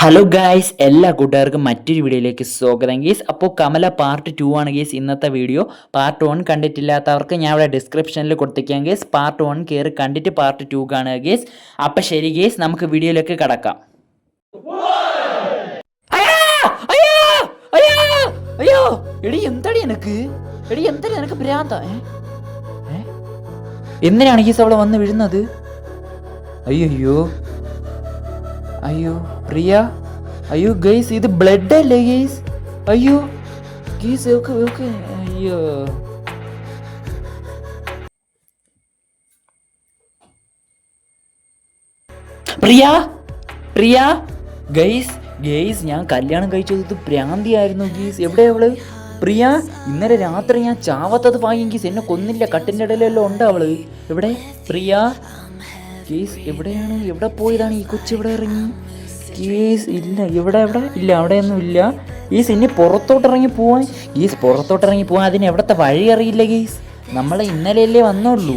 Hello guys എല്ലാ കൂട്ടുകാർക്കും മറ്റൊരു വീഡിയോയിലേക്ക് സ്വാഗതം ഗീസ് അപ്പോൾ കമല പാർട്ട് ടു ആണ് ഗീസ് ഇന്നത്തെ വീഡിയോ പാർട്ട് വൺ കണ്ടിട്ടില്ലാത്തവർക്ക് ഞാൻ ഇവിടെ ഡിസ്ക്രിപ്ഷനിൽ കൊടുത്തിരിക്കാം ഗീസ് പാർട്ട് വൺ കയറി കണ്ടിട്ട് പാർട്ട് ടു കാണുക ഗീസ് അപ്പം ശരി ഗീസ് നമുക്ക് വീഡിയോയിലേക്ക് കടക്കാം. അയ്യാ! എടി എന്താടി എനക്ക്? എടി എന്താടി എനക്ക് ഭ്രാന്ത? എന്തിനാണ് ഗീസ് അവളെ വന്ന് വീഴുന്നത്? അയ്യോ. അയ്യോ. പ്രിയ അയ്യോ ഗൈസ് ഇത് ബ്ലഡ് അല്ലേ ഗൈസ് അയ്യോ ഗീസ് ഓക്കെ ഓക്കെ അയ്യോ. പ്രിയ പ്രിയ. ഗൈസ് ഗൈസ് ഞാൻ കല്യാണം കഴിച്ചത് പ്രാന്തിയായിരുന്നു ഗീസ് എവിടെ അവൾ? പ്രിയ ഇന്നലെ രാത്രി ഞാൻ ചാവത്തത് വാങ്ങി ഗീസ് എന്നെ കൊന്നില്ല കട്ടിന്റെ ഇടയിലെല്ലാം ഉണ്ട് അവൾ. എവിടെ? പ്രിയ ഗീസ് എവിടെയാണ്? എവിടെ പോയതാണ് ഈ കൊച്ചു ഇവിടെ ഇറങ്ങി? കേസ് ഇല്ല ഇവിടെ എവിടെ? ഇല്ല അവിടെയൊന്നും ഇല്ല. ഗീസ് ഇനി പുറത്തോട്ടിറങ്ങി പോവാൻ ഗീസ് പുറത്തോട്ടിറങ്ങി പോവാൻ അതിന് എവിടത്തെ വഴി അറിയില്ല ഗീസ് നമ്മളെ ഇന്നലെയല്ലേ വന്നുള്ളൂ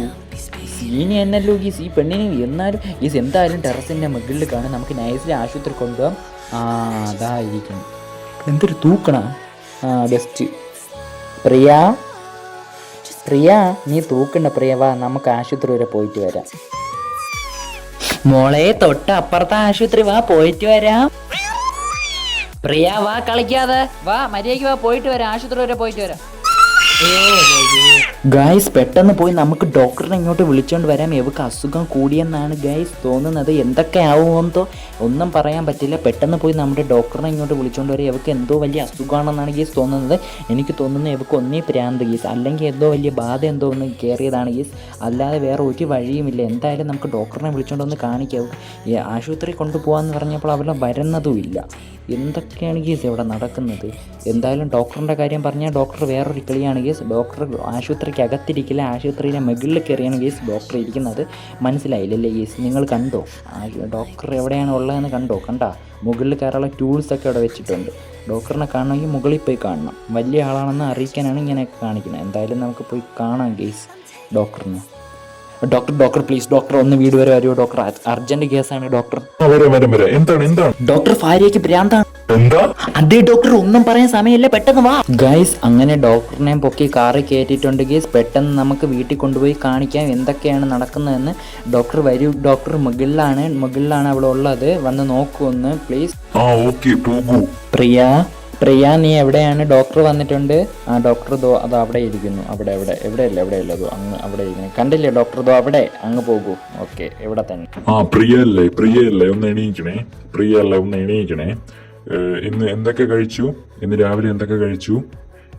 സീനി എന്നല്ലോ ഗീസ് ഈ പെണ്ണിന് എന്നാലും ഗീസ് എന്തായാലും ടെറസിന്റെ മുകളിൽ കാണാൻ നമുക്ക് നൈസിലെ ആശുപത്രി കൊണ്ടുപോകാം ആ അതായിരിക്കണം എന്തൊരു തൂക്കണ. ആ ബെസ്റ്റ് പ്രിയ. പ്രിയ നീ തൂക്കണ്ട പ്രിയ. വാ നമുക്ക് ആശുപത്രി വരെ പോയിട്ട് വരാം. മോളെ തൊട്ട് അപ്പുറത്തെ ആശുപത്രി വാ പോയിട്ട് വരാം. പ്രിയ വാ കളിക്കാതെ. വാ മര്യാദയ്ക്ക് വാ പോയിട്ട് വരാം. ആശുപത്രി വരെ പോയിട്ട് വരാം. ഗായ്സ് പെട്ടെന്ന് പോയി നമുക്ക് ഡോക്ടറിനെ ഇങ്ങോട്ട് വിളിച്ചോണ്ട് വരാം. എവക്ക് അസുഖം കൂടിയെന്നാണ് ഗായ്സ് തോന്നുന്നത്. എന്തൊക്കെ ആവുമെന്നോ ഒന്നും പറയാൻ പറ്റില്ല. പെട്ടെന്ന് പോയി നമ്മുടെ ഡോക്ടറിനെ ഇങ്ങോട്ട് വിളിച്ചോണ്ട് വരാം. എവക്ക് എന്തോ വലിയ അസുഖമാണെന്നാണ് ഗീസ് തോന്നുന്നത്. എനിക്ക് തോന്നുന്നത് എവക്ക് ഒന്നേ പ്രാന്ത് ഗീസ് അല്ലെങ്കിൽ എന്തോ വലിയ ബാധ എന്തോ ഒന്ന് കയറിയതാണ് ഗീസ് അല്ലാതെ വേറെ ഒരു വഴിയുമില്ല. എന്തായാലും നമുക്ക് ഡോക്ടറിനെ വിളിച്ചോണ്ട് ഒന്ന് കാണിക്കാം. ആശുപത്രി കൊണ്ടുപോകാമെന്ന് പറഞ്ഞപ്പോൾ അവളെ വരുന്നതുമില്ല. എന്തൊക്കെയാണ് ഗീസ് ഇവിടെ നടക്കുന്നത്? എന്തായാലും ഡോക്ടറിന്റെ കാര്യം പറഞ്ഞാൽ ഡോക്ടർ വേറൊരു കളിയാണ് ഗീസ് ഡോക്ടർ ആശുപത്രിക്ക് അകത്തിരിക്കില്ല ആശുപത്രിയിലെ മുകളിൽ കയറിയാണ് ഗേസ് ഡോക്ടർ ഇരിക്കുന്നത്. മനസ്സിലായില്ലേ ഗേസ് നിങ്ങൾ കണ്ടോ? ഡോക്ടർ എവിടെയാണ് ഉള്ളതെന്ന് കണ്ടോ? കണ്ട? മുകളിൽ കയറാനുള്ള ടൂൾസൊക്കെ അവിടെ വെച്ചിട്ടുണ്ട്. ഡോക്ടറിനെ കാണണമെങ്കിൽ മുകളിൽ പോയി കാണണം. വലിയ ആളാണെന്ന് അറിയിക്കാനാണ് ഇങ്ങനെ കാണിക്കുന്നത്. എന്തായാലും നമുക്ക് പോയി കാണാം ഗേസ് ഡോക്ടറിനെ ഡോക്ടർ ഡോക്ടർ പ്ലീസ് ഡോക്ടർ ഒന്ന് വീട് വരെ വരുമോ ഡോക്ടർ അർജന്റ് കേസാണ് ഡോക്ടർ വരാം വരാം എന്താണ് എന്താണ്? ഡോക്ടർ ഭാര്യയ്ക്ക് ഭ്രാന്താണ്. എന്താ? അതേ ഡോക്ടർ ഒന്നും പറയാൻ സമയമില്ല. പെട്ടെന്ന് വാ. ഗൈസ് അങ്ങനെ ഡോക്ടറിനെ പൊക്കി കാറിൽ കയറ്റിയിട്ടുണ്ട് ഗൈസ് പെട്ടെന്ന് നമുക്ക് വീട്ടിൽ കൊണ്ടുപോയി കാണിക്കാം എന്തൊക്കെയാണ് നടക്കുന്നതെന്ന്. ഡോക്ടർ വരൂ. ഡോക്ടർ മുകളിലാണ് മുകളിലാണ് അവിടെ ഉള്ളത്. വന്ന് നോക്കൂ ഒന്ന് പ്ലീസ് ആ ഓക്കെ പോകൂ. പ്രിയ പ്രിയ നീ എവിടെയാണ്? ഡോക്ടർ വന്നിട്ടുണ്ട്. ആ ഡോക്ടർ ദോ അത് അവിടെ ഇരിക്കുന്നു. അവിടെ എവിടെ എവിടെയല്ല എവിടെയല്ല? അതോ അങ്ങ് അവിടെ ഇരിക്കുന്നു. കണ്ടില്ലേ ഡോക്ടർ ദോ അവിടെ? അങ്ങ് പോകൂ. ഓക്കെ എവിടെ തന്നെ. ആ പ്രിയല്ലേ പ്രിയല്ലേ ഒന്ന് എണീക്കണേ. പ്രിയല്ലേ ഒന്ന് എണീക്കണേ. ഇന്ന് എന്തൊക്കെ കഴിച്ചു? ഇന്ന് രാവിലെ എന്തൊക്കെ കഴിച്ചു?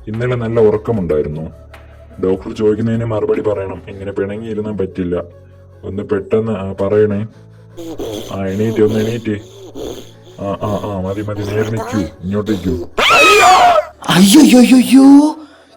ഇന്നലെ നല്ല ഉറക്കമുണ്ടായിരുന്നു. ഡോക്ടർ ചോദിക്കുന്നതിന് മറുപടി പറയണം. ഇങ്ങനെ പിണങ്ങിയിരുന്നാൻ പറ്റില്ല. ഒന്ന് പെട്ടെന്ന് പറയണേ. ആ എണീറ്റ് ഒന്ന് എണീറ്റ്. ആ ആ ആ മതി മതി നേരെ നിൽക്കൂ ഇങ്ങോട്ടേക്കൂ. അയ്യോയ്യോയ്യോ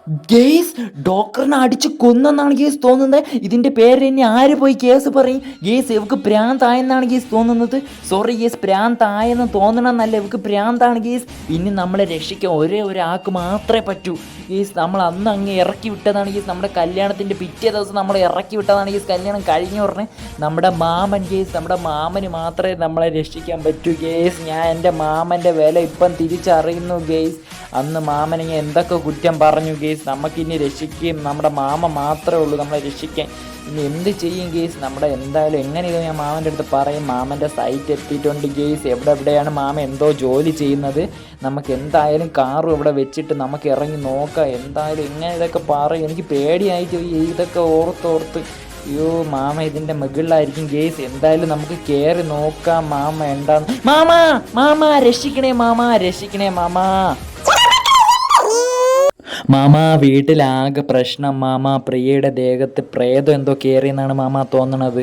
ഗേസ് ഡോക്ടറിനെ അടിച്ച് കൊന്നെന്നാണ് ഗേസ് തോന്നുന്നത്. ഇതിന്റെ പേര് തന്നെ ആര് പോയി കേസ് പറയും? ഗേസ് ഇവക്ക് പ്രാന്തായെന്നാണ് ഗേസ് തോന്നുന്നത്. സോറി ഗേസ് പ്രാന്തായെന്ന് തോന്നണമെന്നല്ല ഇവക്ക് പ്രാന്താണ് ഗേസ് ഇനി നമ്മളെ രക്ഷിക്കാൻ ഒരേ ഒരാൾക്ക് മാത്രമേ പറ്റൂ. ഗേസ് നമ്മൾ അന്ന് അങ്ങ് ഇറക്കി വിട്ടതാണ് ഗേസ് നമ്മുടെ കല്യാണത്തിന്റെ പിറ്റേ ദിവസം നമ്മൾ ഇറക്കി വിട്ടതാണ് ഗേസ് കല്യാണം കഴിഞ്ഞ ഉടനെ നമ്മുടെ മാമൻ ഗേസ് നമ്മുടെ മാമന് മാത്രമേ നമ്മളെ രക്ഷിക്കാൻ പറ്റൂ ഗേസ് ഞാൻ എന്റെ മാമന്റെ വില ഇപ്പം തിരിച്ചറിയുന്നു ഗേസ് അന്ന് മാമനെ എന്തൊക്കെ കുറ്റം പറഞ്ഞു ഗേസ് നമുക്കിനി രക്ഷിക്കുകയും നമ്മുടെ മാമ മാത്രമേ ഉള്ളൂ നമ്മളെ രക്ഷിക്കാൻ. ഇനി എന്ത് ചെയ്യും കേസ് നമ്മുടെ എന്തായാലും എങ്ങനെയോ ഞാൻ മാമന്റെ അടുത്ത് പറയും മാമന്റെ സൈറ്റ് എത്തിയിട്ടുണ്ട് കേസ് എവിടെ എവിടെയാണ് മാമ എന്തോ ജോലി ചെയ്യുന്നത്? നമുക്ക് എന്തായാലും കാറും ഇവിടെ വെച്ചിട്ട് നമുക്ക് ഇറങ്ങി നോക്കാം. എന്തായാലും എങ്ങനെ ഇതൊക്കെ പറയും. എനിക്ക് പേടിയായിട്ട് ഇതൊക്കെ ഓർത്തോർത്ത് അയ്യോ മാമ ഇതിന്റെ മുകളിലായിരിക്കും കേസ് എന്തായാലും നമുക്ക് കയറി നോക്കാം മാമ എന്താന്ന്. മാമ മാമ രക്ഷിക്കണേ മാമ രക്ഷിക്കണേ മാമ. മാമ വീട്ടിലാകെ പ്രശ്നം മാമ പ്രിയയുടെ ദേഹത്ത് പ്രേതം എന്തോ കയറിയെന്നാണ് മാമ തോന്നണത്.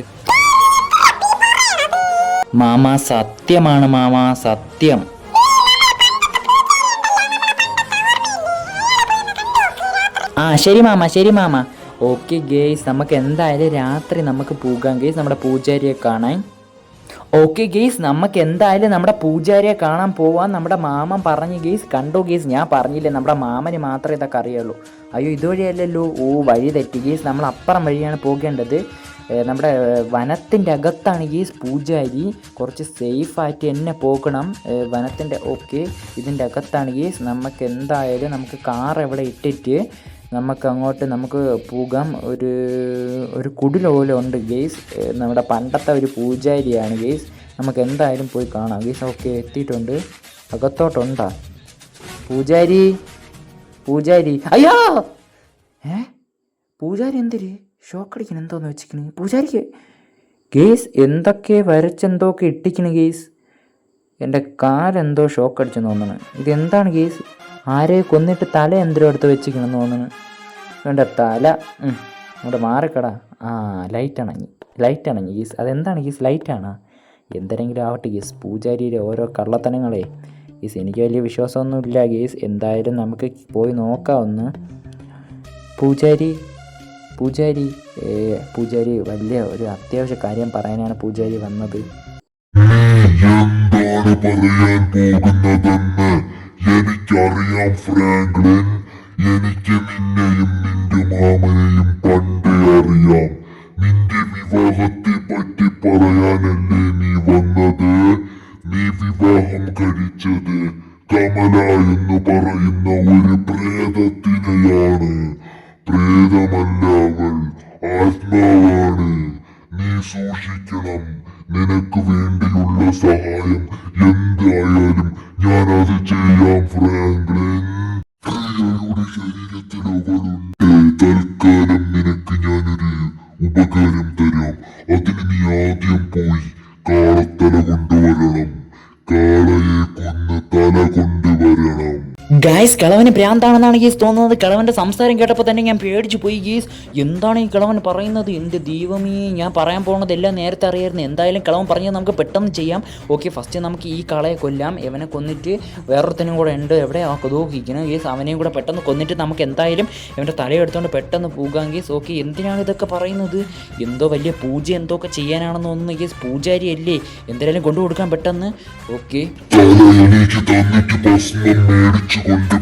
മാമ സത്യമാണ് മാമ സത്യം. ആ ശരി മാമ ശരി മാമ. ഓക്കെ ഗേയ്സ് നമുക്ക് എന്തായാലും രാത്രി നമുക്ക് പോകാം. ഗേയ്സ് നമ്മുടെ പൂജാരിയെ കാണാൻ. ഓക്കെ ഗെയ്സ് നമുക്ക് എന്തായാലും നമ്മുടെ പൂജാരിയെ കാണാൻ പോവാൻ നമ്മുടെ മാമൻ പറഞ്ഞു ഗെയ്സ് കണ്ടോ ഗെയ്സ് ഞാൻ പറഞ്ഞില്ലേ നമ്മുടെ മാമന് മാത്രമേ ഇതൊക്കെ അറിയുള്ളൂ. അയ്യോ ഇതുവഴിയല്ലല്ലോ. ഓ വഴി തെറ്റി ഗെയ്സ് നമ്മൾ അപ്പുറം വഴിയാണ് പോകേണ്ടത്. നമ്മുടെ വനത്തിന്റെ അകത്താണ് ഗെയ്സ് പൂജാരി. കുറച്ച് സേഫായിട്ട് എന്നെ പോകണം. വനത്തിന്റെ ഓക്കെ ഇതിന്റെ അകത്താണ് ഗെയ്സ് നമുക്ക് എന്തായാലും നമുക്ക് കാർ എവിടെ ഇട്ടിട്ട് നമുക്ക് അങ്ങോട്ട് നമുക്ക് പോകാം ഒരു ഒരു കുടിലോല ഉണ്ട് ഗെയ്സ്. നമ്മുടെ പണ്ടത്തെ ഒരു പൂജാരിയാണ് ഗെയ്സ്. നമുക്ക് എന്തായാലും പോയി കാണാം. ഗെയ്സ് ഓക്കെ എത്തിയിട്ടുണ്ട്. അകത്തോട്ടുണ്ടാ? പൂജാരി? പൂജാരി. അയ്യോ! ഏ? പൂജാരി എന്തിര്? ഷോക്കടിക്കണ എന്തോന്ന് വെച്ചിക്കണ്? പൂജാരിക്ക് ഗെയ്സ് എന്തൊക്കെ വരച്ചെന്തോക്കെ ഇട്ടിക്കണ് ഗെയ്സ്. എന്റെ കാലെന്തോ ഷോക്ക് അടിച്ചെന്ന് തോന്നണ്. ഇതെന്താണ് ഗേസ് ആരെ കൊന്നിട്ട് തല എന്തോ എടുത്ത് വെച്ചിരിക്കണം തോന്നുന്നു. വേണ്ട തല അവിടെ മാറിക്കടാ. ആ ലൈറ്റ് അണങ്ങി. ലൈറ്റ് അണങ്ങി. ഗീസ് അതെന്താണ് ഗീസ് ലൈറ്റാണോ എന്തെങ്കിലും ആവട്ടെ ഗീസ് പൂജാരിയുടെ ഓരോ കള്ളത്തനങ്ങളെ. ഗീസ് എനിക്ക് വലിയ വിശ്വാസമൊന്നുമില്ല ഗീസ്. എന്തായാലും നമുക്ക് പോയി നോക്കാം ഒന്ന്. പൂജാരി പൂജാരി പൂജാരി വലിയ ഒരു അത്യാവശ്യ കാര്യം പറയാനാണ് പൂജാരി വന്നത്. നീ എന്താണ് പറയാൻ പോകുന്നതെന്ന്? എനിക്കറിയാം ഫ്രാങ്ക്ലിൻ. എനിക്ക് നിന്നെയും നിന്റെ മാമനെയും പണ്ടേ അറിയാം. നിന്റെ വിവാഹത്തെ പറ്റി പറയാനല്ലേ നീ വന്നത്? നീ വിവാഹം കഴിച്ചത് കമല എന്ന് പറയുന്ന ഒരു പ്രേതത്തിനെയാണ്. പ്രേതമല്ല അവൾ ആത്മാവാണ്. നീ സൂക്ഷിക്കണം. നിനക്ക് വേണ്ടിയുള്ള സഹായം. എന്തായാലും ഞാൻ അത് ചെയ്യാം ഫ്രാങ്ക്ലിൻ. പ്രിയയുടെ ശരീരത്തിൽ അവളുണ്ട് കിളവന് ഭ്രാന്താണെന്നാണ് ഗീസ് തോന്നുന്നത്. കിളവന്റെ സംസാരം കേട്ടപ്പോൾ തന്നെ ഞാൻ പേടിച്ചു പോയി ഗീസ്. എന്താണ് ഈ കിളവൻ പറയുന്നത്? എന്റെ ദൈവമേ ഞാൻ പറയാൻ പോകുന്നത് എല്ലാം നേരത്തെ അറിയായിരുന്നു. എന്തായാലും കിളവൻ പറഞ്ഞത് നമുക്ക് പെട്ടെന്ന് ചെയ്യാം. ഓക്കെ ഫസ്റ്റ് നമുക്ക് ഈ കളയെ കൊല്ലാം. ഇവനെ കൊന്നിട്ട് വേറൊരുത്തനും കൂടെ ഉണ്ട്. എവിടെ? ആ കൊതുകിക്കണം ഗീസ് അവനെയും കൂടെ പെട്ടെന്ന് കൊന്നിട്ട് നമുക്ക് എന്തായാലും ഇവന്റെ തലയെടുത്തുകൊണ്ട് പെട്ടെന്ന് പോകാം ഗീസ്. ഓക്കെ എന്തിനാണ് ഇതൊക്കെ പറയുന്നത്? എന്തോ വലിയ പൂജ എന്തോ ഒക്കെ ചെയ്യാനാണെന്ന് തോന്നുന്നു ഗീസ്. പൂജാരി അല്ലേ എന്തായാലും കൊണ്ടു കൊടുക്കാൻ പെട്ടെന്ന്. ഓക്കെ.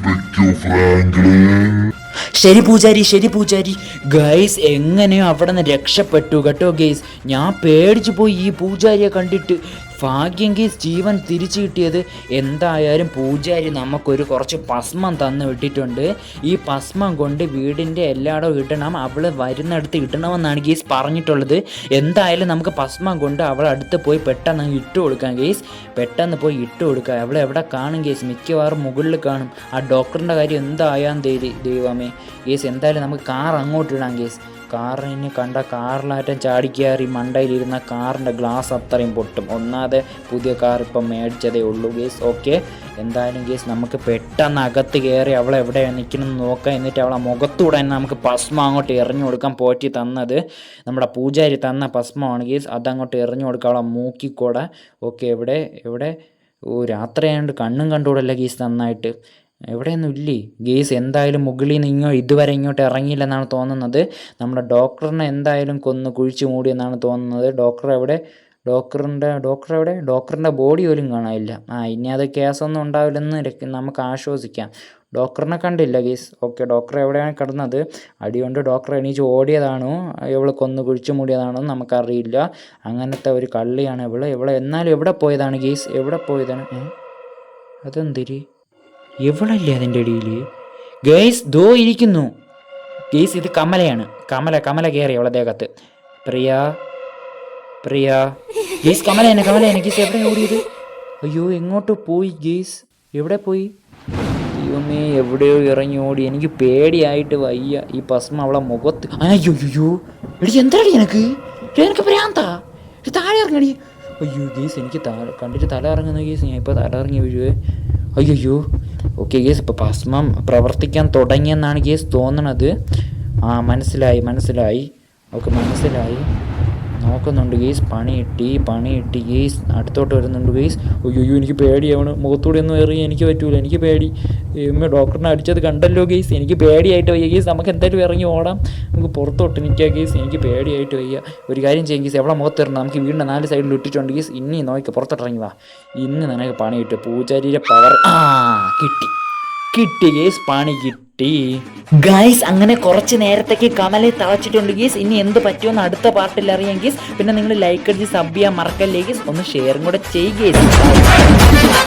മേടിച്ചു ഫ്രാങ്ക്ലിൻ ശരി പൂജാരി ശരി പൂജാരി. ഗൈസ് എങ്ങനെയോ അവിടെ നിന്ന് രക്ഷപ്പെട്ടു കേട്ടോ ഗൈസ് ഞാൻ പേടിച്ചു പോയി ഈ പൂജാരിയെ കണ്ടിട്ട്. ഭാഗ്യം ഗീസ് ജീവൻ തിരിച്ചു കിട്ടിയത് എന്തായാലും പൂജാരി നമുക്കൊരു കുറച്ച് ഭസ്മം തന്നു വിട്ടിട്ടുണ്ട്. ഈ ഭസ്മം കൊണ്ട് വീടിന്റെ എല്ലായിടവും ഇടണം അവൾ വരുന്നിടത്ത് ഇടണമെന്നാണ് ഗീസ് പറഞ്ഞിട്ടുള്ളത്. എന്തായാലും നമുക്ക് ഭസ്മം കൊണ്ട് അവളെ അടുത്ത് പോയി പെട്ടെന്ന് ഇട്ട് കൊടുക്കാം ഗീസ്. പെട്ടെന്ന് പോയി ഇട്ട് കൊടുക്കാം. അവളെ എവിടെ കാണും ഗീസ്? മിക്കവാറും മുകളിൽ കാണും. ആ ഡോക്ടറിന്റെ കാര്യം എന്തായാലും തേരി ദൈവമേ. ഗീസ് എന്തായാലും നമുക്ക് കാർ അങ്ങോട്ട് ഇടാം ഗീസ്. കാറിന് കണ്ട കാറിലാറ്റം ചാടിക്കയറി മണ്ടയിലിരുന്ന കാറിന്റെ ഗ്ലാസ് അത്രയും പൊട്ടും. ഒന്നാതെ പുതിയ കാർ ഇപ്പം മേടിച്ചതേ ഉള്ളൂ ഗേസ് ഓക്കെ എന്തായാലും ഗേസ് നമുക്ക് പെട്ടെന്ന് അകത്ത് കയറി അവളെ എവിടെ നിൽക്കണമെന്ന് നോക്കാം. എന്നിട്ട് അവളെ മുഖത്തൂടെ തന്നെ നമുക്ക് ഭസ്മം അങ്ങോട്ട് എറിഞ്ഞു കൊടുക്കാൻ പോറ്റി തന്നത് നമ്മുടെ പൂജാരി തന്ന ഭസ്മമാണ് ഗേസ് അതങ്ങോട്ട് എറിഞ്ഞു കൊടുക്കുക അവളെ മൂക്കിക്കൂടെ. ഓക്കെ എവിടെ? എവിടെ? ഓ രാത്രിയായതുകൊണ്ട് കണ്ണും കണ്ടുകൂടല്ല ഗീസ് നന്നായിട്ട്? എവിടെയൊന്നും ഇല്ലേ? ഗേസ് എന്തായാലും മുകളിൽ നിന്ന് ഇങ്ങോ ഇതുവരെ ഇങ്ങോട്ട് ഇറങ്ങിയില്ലെന്നാണ് തോന്നുന്നത്. നമ്മുടെ ഡോക്ടറിനെ എന്തായാലും കൊന്ന് കുഴിച്ചു മൂടിയെന്നാണ് തോന്നുന്നത്. ഡോക്ടർ എവിടെ? ഡോക്ടറിന്റെ ഡോക്ടർ എവിടെ? ഡോക്ടറിന്റെ ബോഡി പോലും കാണാനില്ല. ആ ഇനി അത് കേസൊന്നും ഉണ്ടാവില്ലെന്ന് നമുക്ക് ആശ്വസിക്കാം. ഡോക്ടറിനെ കണ്ടില്ല ഗീസ് ഓക്കെ ഡോക്ടർ എവിടെയാണ് കിടന്നത്? അടികൊണ്ട് ഡോക്ടർ എണീച്ച് ഓടിയതാണോ? ഇവൾ കൊന്ന് കുഴിച്ചു മൂടിയതാണോ? നമുക്കറിയില്ല. അങ്ങനത്തെ ഒരു കള്ളിയാണ് ഇവൾ ഇവൾ എന്നാലും എവിടെ പോയതാണ് ഗീസ് എവിടെ പോയതാണ്? അതെന്തിരി? എവളല്ലേ അതിന്റെ ഇടയിൽ ഗേസ് ദോ ഇരിക്കുന്നു. ഗേസ് ഇത് കമലയാണ്. കമല കമല കയറി അവളെ ദേഹത്ത്. പ്രിയ പ്രിയ. ഗേസ് കമലയാണ് കമലയാണ്. ഗേസ് എവിടെ ഓടിയത്? അയ്യോ എങ്ങോട്ട് പോയി ഗേസ് എവിടെ പോയി? അയ്യോമേ എവിടെയോ ഇറങ്ങി ഓടി. എനിക്ക് പേടിയായിട്ട് വയ്യ. ഈ ഭസ്മ അവളെ മുഖത്ത്. അയ്യോ അയ്യോ എടി എന്താടി എനിക്ക് എനിക്ക് ഭ്രാന്താ? താഴെ ഇറങ്ങടി. അയ്യോ ഗേസ് എനിക്ക് കണ്ടിട്ട് തല ഇറങ്ങുന്ന ഗേസ് ഞാൻ ഇപ്പോൾ തല ഇറങ്ങി വീഴുവേ. അയ്യോ ഓക്കെ ഗേസ് ഇപ്പോൾ ഭസ്മം പ്രവർത്തിക്കാൻ തുടങ്ങിയെന്നാണ് ഗേസ് തോന്നണത്. ആ മനസ്സിലായി മനസ്സിലായി. ഓക്കെ മനസ്സിലായി. നോക്കുന്നുണ്ട് ഗെയ്സ് പണി കിട്ടി പണി കിട്ടി ഗെയ്സ് അടുത്തോട്ട് വരുന്നുണ്ട് ഗെയ്സ് അയ്യോ എനിക്ക് പേടിയാവണ് മുഖത്തൂടെ ഒന്നും എറിയാൻ എനിക്ക് പറ്റൂല. എനിക്ക് പേടി. ഇമ്മേ ഡോക്ടറിനെ അടിച്ചത് കണ്ടല്ലോ ഗെയ്സ് എനിക്ക് പേടിയായിട്ട് വയ്യ ഗെയ്സ് നമുക്ക് എന്തായാലും ഇറങ്ങി ഓടാം. നമുക്ക് പുറത്തോട്ട് നിൽക്കുക ഗെയ്സ് എനിക്ക് പേടിയായിട്ട് വയ്യ. ഒരു കാര്യം ചെയ്യും ഗെയ്സ് എവിടെ മുഖത്ത് മുഖത്തിരണം നമുക്ക് വീടിന്റെ നാല് സൈഡിൽ ഇട്ടിട്ടുണ്ട് ഗെയ്സ് ഇനി നോക്കി പുറത്തോട്ട് ഇറങ്ങി വാ. ഇന്ന് നിനക്ക് പണി കിട്ടും പൂജാരിയുടെ പവർ ആ കിട്ടി. കിട്ടി ഗെയ്സ് പണി കിട്ടി. കിട്ടി. ഗൈസ് അങ്ങനെ കുറച്ച് നേരത്തേക്ക് കമലെ തളച്ചിട്ടുണ്ട് ഗീസ്. ഇനി എന്ത് പറ്റുമെന്ന് അടുത്ത പാർട്ടിൽ അറിയാം ഗീസ്. പിന്നെ നിങ്ങൾ ലൈക്ക് അടിച്ച് സബ് ചെയ്യാൻ മറക്കല്ലേ ഗീസ്. ഒന്ന് ഷെയറും കൂടെ ചെയ്യുക